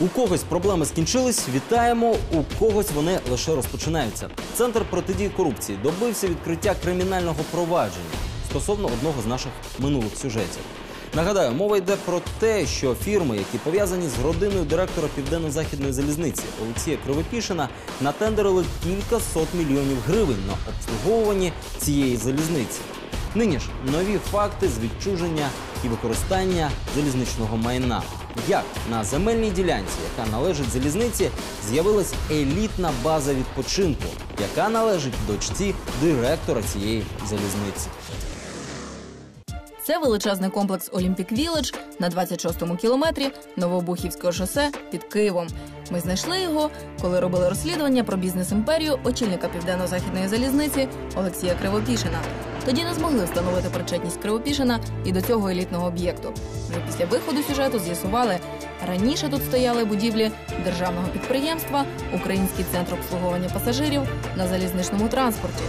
У когось проблеми скінчились, вітаємо. У когось вони лише розпочинаються. Центр протидії корупції добився відкриття кримінального провадження стосовно одного з наших минулих сюжетів. Нагадаю, мова йде про те, що фірми, які пов'язані з родиною директора Південно-Західної залізниці Олексія Кривопішина, натендерили кілька сот мільйонів гривень на обслуговуванні цієї залізниці. Нині ж нові факти з відчуження і використання залізничного майна. Як на земельній ділянці, яка належить залізниці, з'явилась елітна база відпочинку, яка належить дочці директора цієї залізниці. Це величезний комплекс Олімпік Віледж на 26-му кілометрі Новобухівського шосе під Києвом. Ми знайшли його, коли робили розслідування про бізнес-імперію очільника південно-західної залізниці Олексія Кривопішина. Тоді не змогли встановити причетність Кривопішина і до цього елітного об'єкту. Вже після виходу сюжету з'ясували, раніше тут стояли будівлі державного підприємства Український центр обслуговування пасажирів на залізничному транспорті.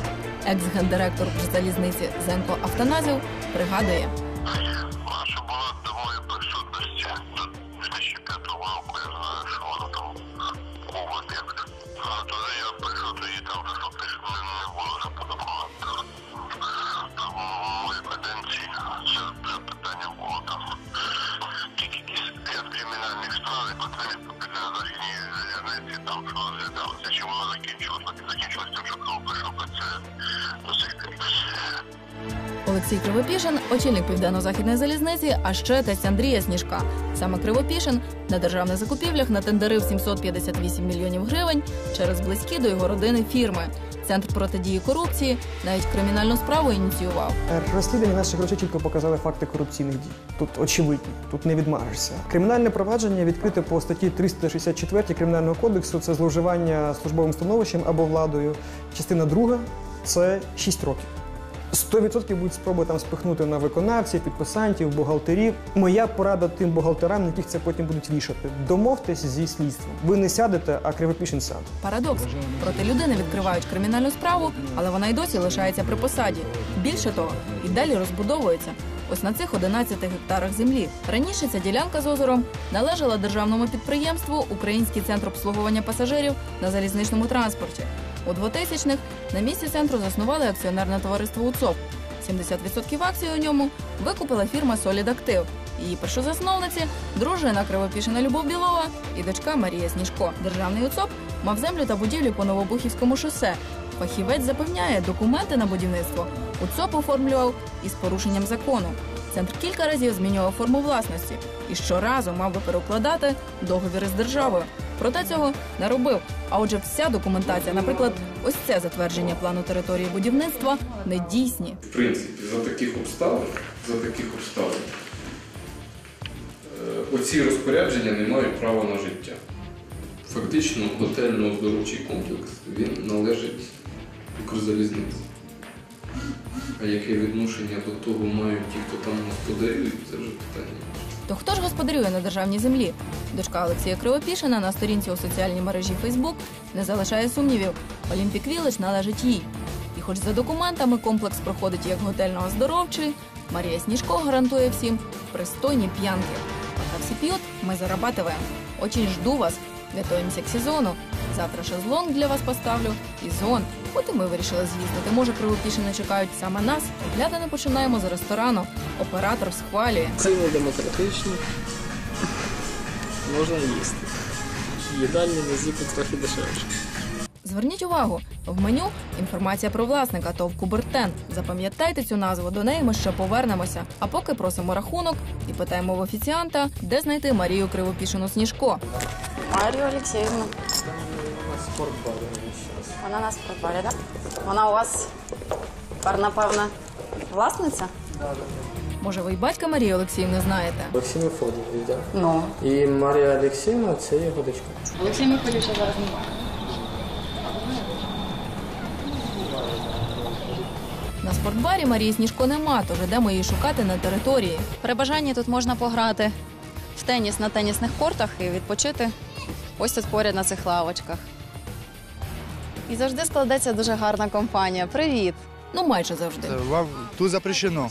Екс-гендиректор залізниці Зенко Автоназів пригадує. Там що розглядалося. Чи воно закінчилося, закінчилося тим, що прийшов це до. Олексій Кривопішин очільник південно-західної залізниці, а ще тесть Андрія Сніжка. Саме Кривопішин на державних закупівлях натендерив 758 мільйонів гривень через близькі до його родини фірми. Центр протидії корупції навіть кримінальну справу ініціював. Розслідування наших грошей чітко показали факти корупційних дій. Тут очевидні, тут не відмажешся. Кримінальне провадження відкрите по статті 364 Кримінального кодексу це зловживання службовим становищем або владою. Частина друга це 6 років. 100% будуть спроби там спихнути на виконавців, підписантів, бухгалтерів. Моя порада тим бухгалтерам, на яких це потім будуть вішати. Домовтесь зі слідством. Ви не сядете, а кривопішин сяде. Парадокс проти людини відкривають кримінальну справу, але вона й досі лишається при посаді. Більше того, і далі розбудовується. Ось на цих 11 гектарах землі. Раніше ця ділянка з озером належала державному підприємству Український центр обслуговування пасажирів на залізничному транспорті. У 2000-х на місці центру заснували акціонерне товариство УЦОП. 70% акцій у ньому викупила фірма Солід Актив. Її першозасновниці дружина Кривопішина Любов Білова і дочка Марія Сніжко. Державний УЦОП мав землю та будівлі по Новобухівському шосе. Фахівець запевняє, документи на будівництво УЦОП оформлював із порушенням закону. Центр кілька разів змінював форму власності і щоразу мав би перекладати договіри з державою. Проте цього не робив. А отже, вся документація, наприклад, ось це затвердження плану території будівництва, не дійсні. В принципі, за таких обставин, за таких обставин е, оці розпорядження не мають права на життя. Фактично, готельно-оздоровчий комплекс він належить Укрзалізниці. А яке відношення до того мають ті, хто там господарюють, це вже питання. То хто ж господарює на державній землі? Дочка Олексія Кривопішина на сторінці у соціальній мережі Фейсбук не залишає сумнівів. Олімпік Вілледж належить їй. І хоч за документами комплекс проходить як готельно-оздоровчий, Марія Сніжко гарантує всім пристойні п'янки. Пока всі п'ють, ми зарабатываем. Очень жду вас. Готуємося к сезону. Завтра шезлонг для вас поставлю і зон. От і ми вирішили з'їздити. Може, кривопішини чекають саме нас. Оглядини починаємо з ресторану. Оператор схвалює. Ціни демократичні. Можна їсти. Їдальні на тут трохи дешевше. Зверніть увагу, в меню інформація про власника ТОВ Кубертен. Запам'ятайте цю назву, до неї ми ще повернемося. А поки просимо рахунок і питаємо в офіціанта, де знайти Марію Кривопішину Сніжко. Марію Олексіївну. Вона на спортбарі, так? Вона у вас, тепер, напевно, власниця? Може, ви й батька Марії Олексіївни знаєте? Олексій Мефодович, так? Ну. І Марія Олексіївна це його дочка. Олексій Михайловича зараз немає. На спортбарі Марії Сніжко нема, тож ідемо її шукати на території. При бажанні тут можна пограти в теніс на тенісних кортах і відпочити ось тут поряд на цих лавочках. І завжди складеться дуже гарна компанія. Привіт! ну майже завжди. Вам тут запрещено.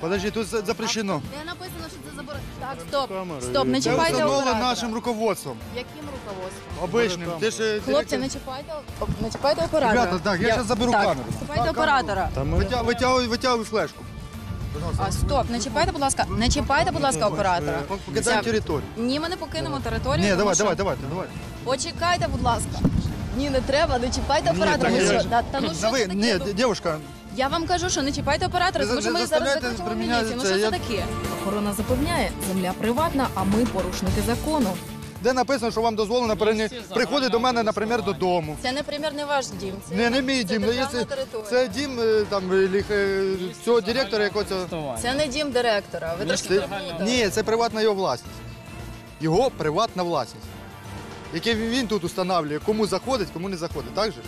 Подожди, тут за- запрещено. Де написано, що це заборонено? Так, стоп. Стоп, не Це чіпайте встановлено оператора. нашим руководством. Яким руководством? Обичним. Ти ж е, Хлопці, не чіпайте, не чіпайте оператора. Ребята, так, я щас заберу камеру. Чіпайте оператора. Витя- Витягуй, витягуй флешку. А стоп, не чіпайте, будь ласка, не чіпайте, будь ласка, оператора. Е, Покидаємо територію. Ні, ми не покинемо територію. Ні, тому давай, що- давай, давай, давай. Почекайте, будь ласка. Ні, не треба, не чіпайте Ні, так я ж- Та, та ну що Давай, це таке? ні, Ну, дівчинка, Я вам кажу, що не чіпайте оператора, тому що ми зараз приміняти міліцію. Ну це, що це я- таке? Охорона запевняє, земля приватна, а ми порушники закону. де написано, що вам дозволено перені- приходити до мене, наприклад, додому. Це, наприклад, не ваш дім. Це, Не, не мій це дім, ну, державна якщо територія. це дім е, там ліх- е, цього директора якогось. Це не дім директора. Ви трошки Це, переплутали. ні, це приватна його власність. Його приватна власність. Яке він тут установлює, кому заходить, кому не заходить. Так же?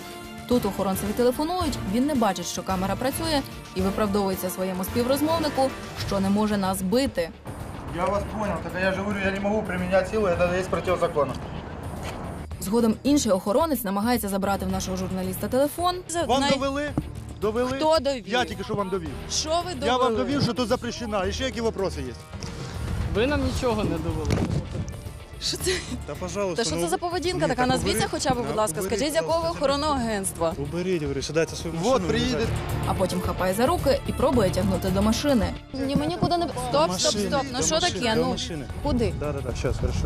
Тут охоронцеві телефонують, він не бачить, що камера працює, і виправдовується своєму співрозмовнику, що не може нас бити. Я вас понял, так я же говорю, я не могу применять силу, это есть противозаконно. Згодом інший охоронець намагається забрати в нашого журналіста телефон. Вам Най- довели? Довели? Хто довів? Я тільки що вам довів. Що ви довели? Я вам довів, що тут запрещено. І ще які вопроси є? Ви нам нічого не довели. Що це? Та, пожалуйста, Та що це за поведінка така? Назвіться хоча б, будь ласка. Скажіть, з якого ви охоронного агентства? Уберіть, говорю, сідайте свою машину. Вот, приїде. А потім хапає за руки і пробує тягнути до машини. Ні, ми нікуди не... Стоп, стоп, стоп. Ну що таке? Ну, куди? Да, да, да, сейчас, хорошо.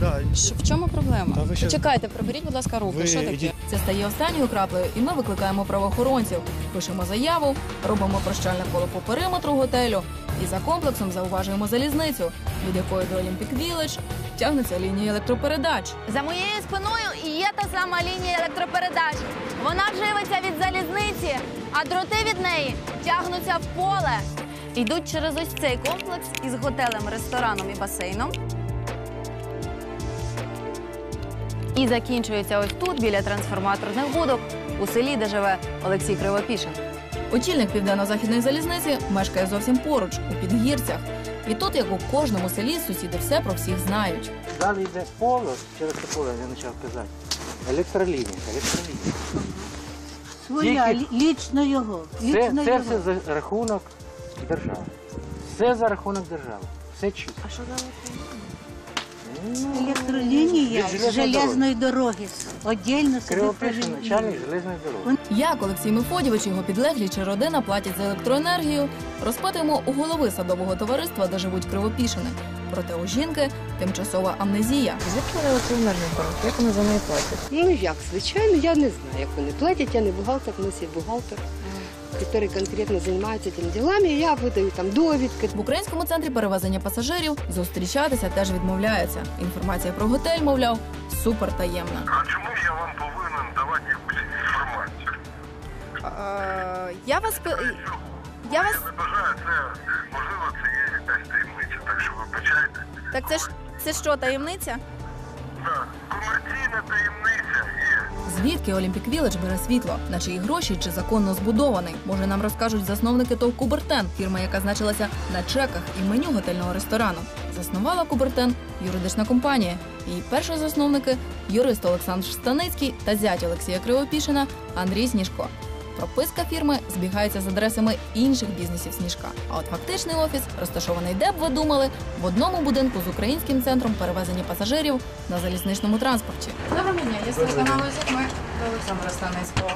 Да, Що- В чому проблема? Та ви щас- Почекайте, приберіть, будь ласка, руки. Ви Що таке? ідіть. Це стає останньою краплею, і ми викликаємо правоохоронців, пишемо заяву, робимо прощальне коло по периметру готелю і за комплексом зауважуємо залізницю, від якої до Olympic Village тягнеться лінія електропередач. За моєю спиною і є та сама лінія електропередач. Вона живиться від залізниці, а дроти від неї тягнуться в поле. Йдуть через ось цей комплекс із готелем, рестораном і басейном. І закінчується ось тут, біля трансформаторних будок, у селі, де живе Олексій Кривопішин. Очільник південно-західної залізниці мешкає зовсім поруч, у підгірцях. І тут, як у кожному селі, сусіди все про всіх знають. Далі йде поле, через це поле я почав казати. Електролінія, електролінія. Своя, Тільки- лічно його. Це, Лічно це його. все за рахунок держави. Все за рахунок держави. Все чисто. А що Електролінія Від железної железної дороги. Отдельно собі Кривопишин, провели. начальник железної дороги. Як Олексій Мефодівич, його підлеглі чи родина платять за електроенергію, розпитуємо у голови садового товариства, де живуть кривопішини. Проте у жінки тимчасова амнезія. Звідки вони електроенергію беруть? Як вони за неї платять? Ну як, звичайно, я не знаю, як вони платять. Я не бухгалтер, у нас є бухгалтер, який конкретно займається цими ділами. Я видаю там довідки. В українському центрі перевезення пасажирів зустрічатися теж відмовляються. Інформація про готель, мовляв, супер таємна. А чому я вам повинен давати якусь інформацію? Я вас... Я вас... Не бажаю це, можливо, це є якась таємниця, так що вибачайте. Так це ж... Це що, таємниця? Комерційна таємниця. Звідки Олімпік Віледж бере світло? На чиї гроші чи законно збудований? Може, нам розкажуть засновники ТОВ Кубертен, фірма, яка значилася на чеках і меню готельного ресторану. Заснувала Кубертен юридична компанія. Її перші засновники юрист Олександр Станицький та зять Олексія Кривопішина Андрій Сніжко. Прописка фірми збігається з адресами інших бізнесів Сніжка. А от фактичний офіс розташований, де б ви думали, в одному будинку з українським центром перевезення пасажирів на залізничному транспорті. Доброго дня, я з телеканалу до Олександра Станецького.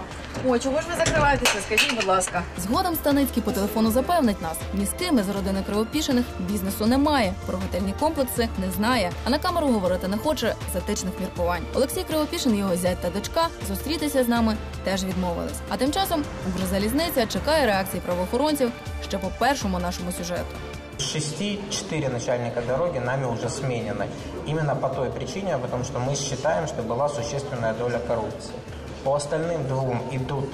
Ой, чого ж ви закриваєтеся? Скажіть, будь ласка. Згодом Станицький по телефону запевнить нас, ні з ким із родини кривопішених бізнесу немає. Про готельні комплекси не знає, а на камеру говорити не хоче з міркувань. Олексій Кривопішин, його зять та дочка зустрітися з нами теж відмовились. А тим часом Укрзалізниця чекає реакції правоохоронців ще по першому нашому сюжету. Шести четыре начальника дороги нами уже сменены. Именно по той причине, потому что мы считаем, что была существенная доля коррупции. По остальным двум идут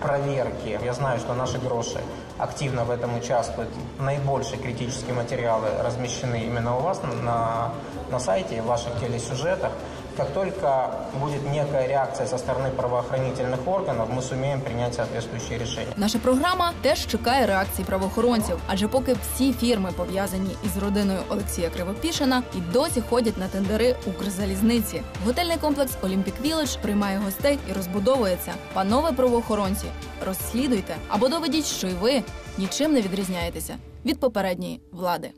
проверки. Я знаю, что наши гроши активно в этом участвуют. Наибольшие критические материалы размещены именно у вас на, на сайте в ваших телесюжетах. Как только будет некая реакция со стороны правоохранительных органов, мы сумеем принять соответствующие решения. Наша програма теж чекає реакції правоохоронців, адже поки всі фірми пов'язані із родиною Олексія Кривопішина і досі ходять на тендери Укрзалізниці. Готельний комплекс Олімпік Віледж приймає гостей і розбудовується. Панове правоохоронці, розслідуйте або доведіть, що й ви нічим не відрізняєтеся від попередньої влади.